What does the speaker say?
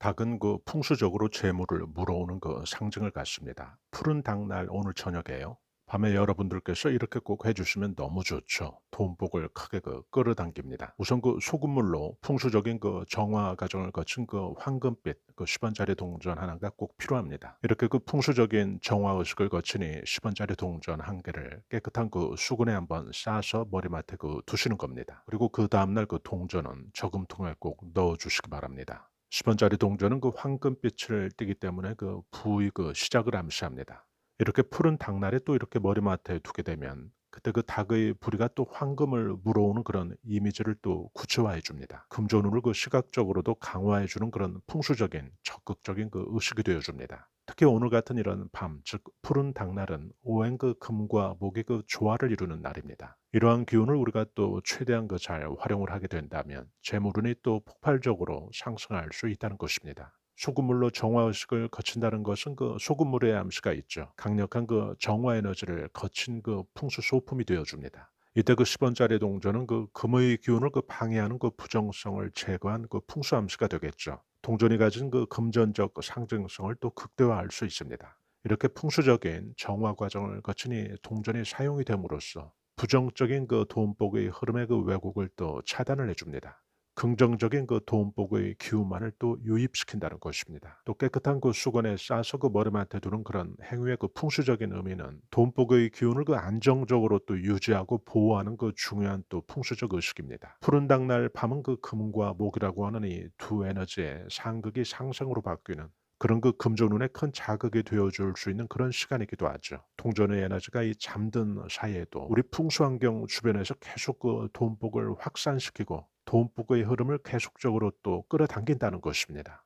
닭은 그 풍수적으로 재물을 물어오는 그 상징을 갖습니다. 푸른 닭날 오늘 저녁에요. 밤에 여러분들께서 이렇게 꼭 해주시면 너무 좋죠. 돈복을 크게 그 끌어당깁니다. 우선 그 소금물로 풍수적인 그 정화 과정을 거친 그 황금빛 그 10원짜리 동전 하나가 꼭 필요합니다. 이렇게 그 풍수적인 정화 의식을 거치니 10원짜리 동전 한 개를 깨끗한 그 수건에 한번 싸서 머리맡에 그 두시는 겁니다. 그리고 그 다음날 그 동전은 저금통에 꼭 넣어주시기 바랍니다. 10원짜리 동전은 그 황금빛을 띠기 때문에 그 부의 그 시작을 암시합니다. 이렇게 푸른 닭날에 또 이렇게 머리맡에 두게 되면 그때 그 닭의 부리가 또 황금을 물어오는 그런 이미지를 또 구체화해 줍니다. 금전운을 그 시각적으로도 강화해 주는 그런 풍수적인 적극적인 그 의식이 되어 줍니다. 특히 오늘 같은 이런 밤, 즉 푸른 닭날은 오행 그 금과 목의 그 조화를 이루는 날입니다. 이러한 기운을 우리가 또 최대한 그 잘 활용을 하게 된다면 재물운이 또 폭발적으로 상승할 수 있다는 것입니다. 소금물로 정화 의식을 거친다는 것은 그 소금물의 암시가 있죠. 강력한 그 정화 에너지를 거친 그 풍수 소품이 되어 줍니다. 이때 그 10원짜리 동전은 그 금의 기운을 그 방해하는 그 부정성을 제거한 그 풍수 암시가 되겠죠. 동전이 가진 그 금전적 상징성을 또 극대화할 수 있습니다. 이렇게 풍수적인 정화 과정을 거치니 동전이 사용이 됨으로써 부정적인 그 돈복의 흐름의 그 왜곡을 또 차단을 해줍니다. 긍정적인 그 돈복의 기운만을 또 유입시킨다는 것입니다. 또 깨끗한 그 수건에 싸서 그 머리맡에 두는 그런 행위의 그 풍수적인 의미는 돈복의 기운을 그 안정적으로 또 유지하고 보호하는 그 중요한 또 풍수적 의식입니다. 푸른 닭날 밤은 그 금과 목이라고 하는 이 두 에너지의 상극이 상승으로 바뀌는 그런 그 금전운에 큰 자극이 되어줄 수 있는 그런 시간이기도 하죠. 동전의 에너지가 이 잠든 사이에도 우리 풍수환경 주변에서 계속 그 돈복을 확산시키고 돈복의 흐름을 계속적으로 또 끌어당긴다는 것입니다.